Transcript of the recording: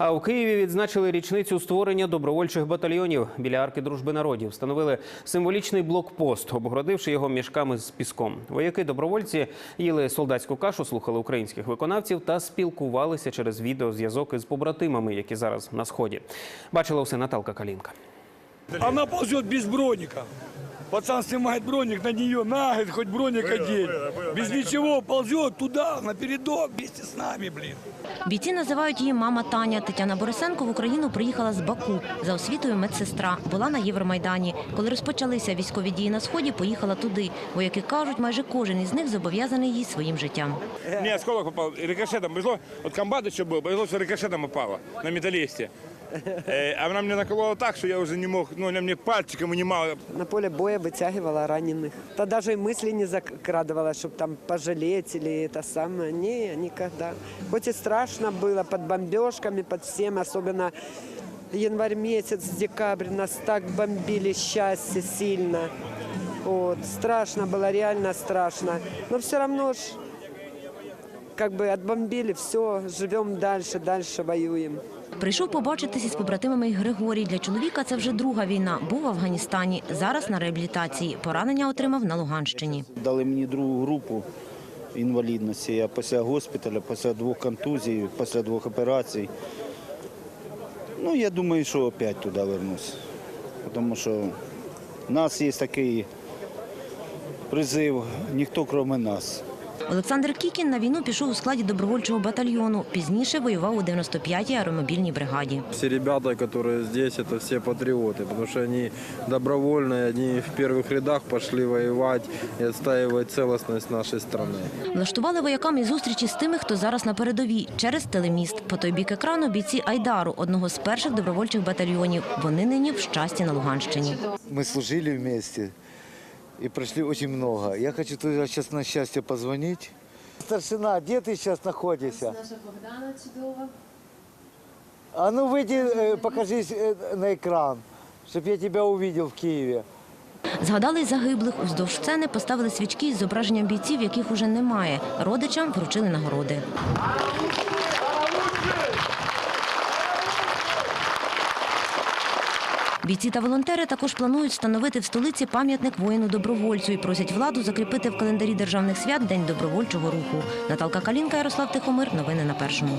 А у Києві відзначили річницю створення добровольчих батальйонів. Біля арки дружби народів встановили символічний блокпост, обгородивши його мішками з піском. Вояки-добровольці їли солдатську кашу, слухали українських виконавців та спілкувалися через відеозв'язок із побратимами, які зараз на сході. Бачила все Наталка Калінка. Она ползет без броника. Пацан снимает броник на нее, на, говорит, хоть броник одень. Без ничего ползет туда, на передок, вместе с нами, блин. Бійці називають її мама Таня. Тетяна Борисенко в Україну приїхала з Баку. За освітою медсестра. Була на Євромайдані. Коли розпочалися військові дії на Сході, поїхала туди. Вояки кажуть, майже кожен із них зобов'язаний їй своїм життям. Мне осколок попал рикошетом. Повезло, вот комбат еще был, повезло, что рикошетом упало на металлисте. Э, А она мне наколола так, что я уже не мог, ну, она мне пальчиком унимала. На поле боя вытягивала раненых. Да даже и мысли не закрадывала, чтобы там пожалеть или это самое. Не, никогда. Хоть и страшно было под бомбежками, под всем, особенно январь месяц, декабрь, нас так бомбили счастье сильно. Вот. Страшно было, реально страшно. Но все равно ж как бы отбомбили, все, живем дальше, дальше воюем. Прийшов побачитися з побратимами Григорій. Для чоловіка це вже друга війна. Був в Афганістані. Зараз на реабілітації. Поранення отримав на Луганщині. Дали мені другу групу інвалідності. Я після госпіталя, після двох контузій, після двох операцій. Ну, я думаю, що опять туди вернусь. Тому що в нас є такий призив, ніхто крім нас. Олександр Кікін на війну пішов у складі добровольчого батальйону. Пізніше воював у 95-й аеромобільній бригаді. Все ребята, которые здесь, это все патриоты, потому что они добровольные, они в первых рядах пошли воевать и отстаивать целостность нашей страны. Влаштували воякам і зустрічі з тими, хто зараз на передовій, через телеміст. По той бік екрану бійці Айдару, одного з перших добровольчих батальйонів. Вони нині в щасті на Луганщині. Мы служили вместе и прошли очень много. Я хочу туда сейчас на счастье позвонить. Старшина, где ты сейчас находишься? Наша Богдана чудова. А ну выйди, э, покажись э, на экран, чтобы я тебя увидел в Киеве. Згадали й загиблих. Уздовж сцени поставили свічки із зображенням бійців, яких уже немає. Родичам вручили нагороди. Бійці та волонтери також планують встановити в столиці пам'ятник воїну-добровольцю і просять владу закріпити в календарі державних свят День добровольчого руху. Наталка Калінка, Ярослав Тихомир. Новини на першому.